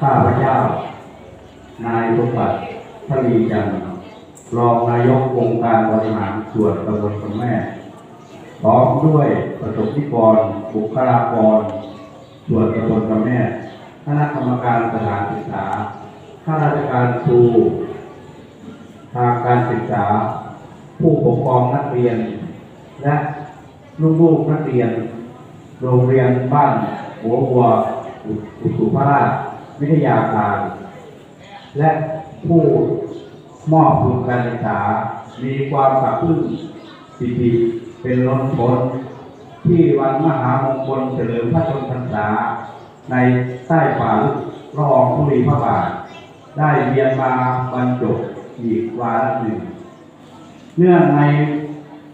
ข้าพเจ้า นายสมบัติทลีจันทร์รองนายกองค์การบริหารส่วนตำบลสมแม่พร้อมด้วยประสบนิกรบุคลากร ส่วนตำบลสมแม่คณะกรรมการสถานศึกษาข้าราชการครูทางการศึกษา ผู้ปกครองนักเรียน และลูกๆนักเรียน โรงเรียนบ้านหัววัวอุสุภราช วิทยาคารและผู้มอบทุนการศึกษา มีความปรับปลื้มปิติเป็นล้นพ้นที่วันมหามงคลเฉลิมพระชนมพรรษา ในใต้ฝ่าละอองธุลีพระบาท ได้เวียนมาบรรจบอีกวาระหนึ่ง เนื่องใน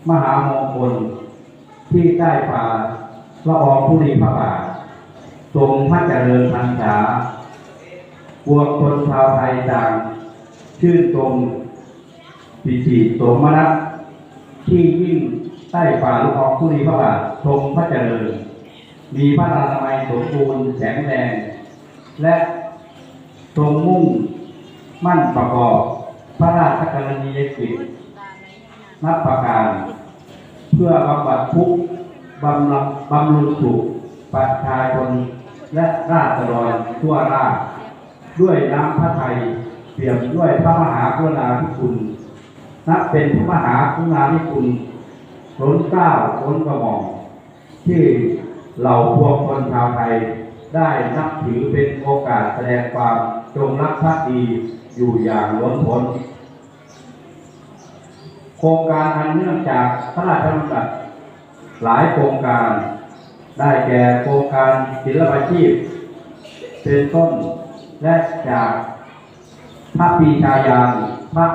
มหามงคลที่ใต้ฝ่าละอองธุลีพระบาททรงพระเจริญพรรษา ปวงคนชาวไทยต่าง ชื่นชมปิติโสมนัสที่ยิ่งใต้ฝ่าละอองธุลีพระบาททรงพระเจริญ มีพระนามัยสมบูรณ์แข็งแรง และทรงมุ่งมั่นประกอบพระราชกรณียกิจนับประการ เพื่อบำบัดทุกข์บำรุงบำรุงสุขประชาชนและราษฎรทั่วราช ด้วยน้ำพระทัยเปี่ยมด้วยพระมหากรุณาธิคุณนับเป็นพระมหากรุณาธิคุณล้นเกล้าล้นกระหม่อมที่เหล่าพวกคนชาวไทยได้นับถือเป็นโอกาสแสดงความจงรักภักดีอยู่อย่างล้นพ้นโครงการอันเนื่องจากพระราชดำรัสหลายโครงการ ได้แก่โครงการศิลปาชีพ เป็นต้น และจากพระปีชายาพระ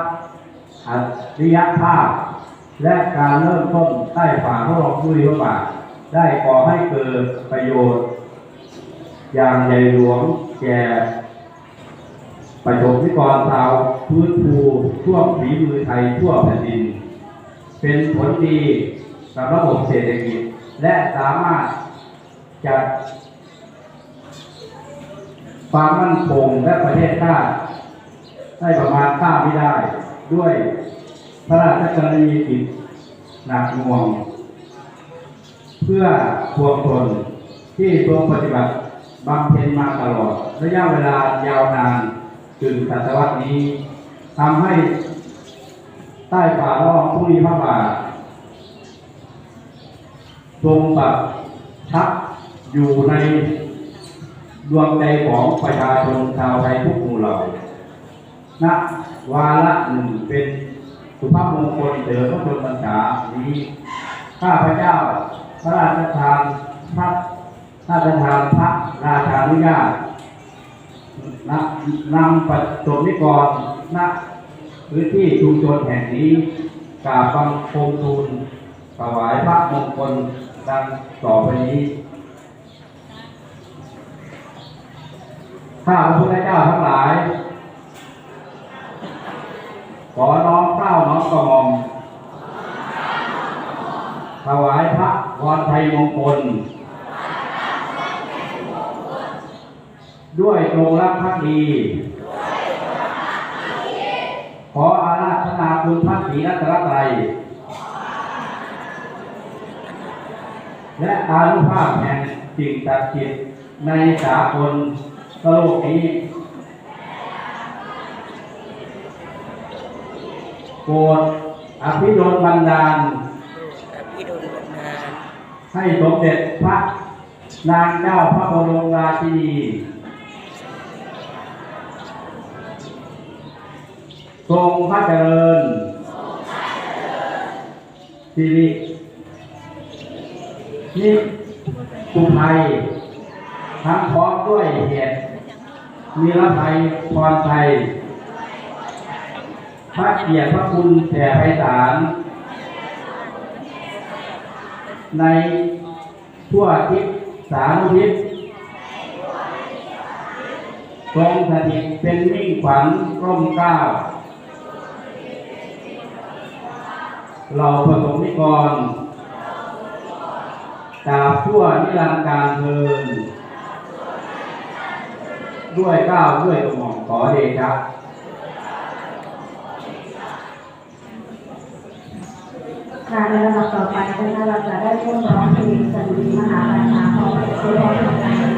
อัจฉริยภาพ และการเริ่มต้นใต้ฝ่าพระรองธุลีพระบาทได้ก่อให้เกิดประโยชน์ อย่างใหญ่หลวงแก่ประสบนิกรชาวพื้นภูทั่วฝีมือไทยทั่วแผ่นดิน เป็นผลดีกับระบบเศรษฐกิจ และสามารถจัด ความมั่นคงและประเทศชาติได้ประมาณค่าไม่ได้ ด้วยพระราชกรณียกิจหนักหน่วง เพื่อทวงตนที่ทรงปฏิบัติบำเพ็ญมาตลอด ระยะเวลายาวนานถึงศตวรรษนี้ทำให้ใต้ฝ่าละอองธุลีพระบาททรงปรับทับอยู่ใน ดวงใจของประชาชนชาวไทยทุกหมู่เหล่าณวาระหนึ่งเป็นสุภาพมงคลเสริมพระชนมพรรษานี้ข้าพเจ้า พระราชทานพระราชทานพระราชานุญาตนำปัจจุนิกรณพื้นที่ชุมชนแห่งนี้กราบบังคมทูลถวายพระมงคลดังต่อไปนี้ ข้าพระพุทธเจ้าทั้งหลาย ขอน้อมเกล้าน้อมกระหม่อมถวายพระพรชัยมงคล ด้วยจงรักภักดี ขออาราธนาคุณพระศรีรัตนตรัยและอานุภาพแห่งสิ่งศักดิ์สิทธิ์ในสากล โลกนี้โปรดอภิโดลบันดาลกับพี่ดุลบันดาล ให้สมเด็จพระนางเจ้าพระบรมราชินีทรงพระเจริญสิรินิสุไทยทั้งพร้อมด้วยเหตุ มีรภัยพรไทยพระเกียรติพระคุณแผ่ไพศาลในทั่วทิศสารุทิศทรงสถิตเป็นมิ่งขวัญร่มเกล้าเราผสมนิกรจากทั่วนิรันดร์การเทิน ด้วยเก้าวด้วยกระหม่อมขอเดชะค่ะในระดับต่อไปนะคะเราจะได้ร่วมร้องเพลงสดุดีมหาราชาของพระเจ้า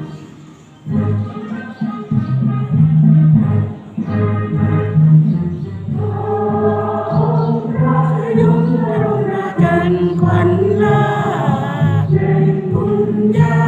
Yeah.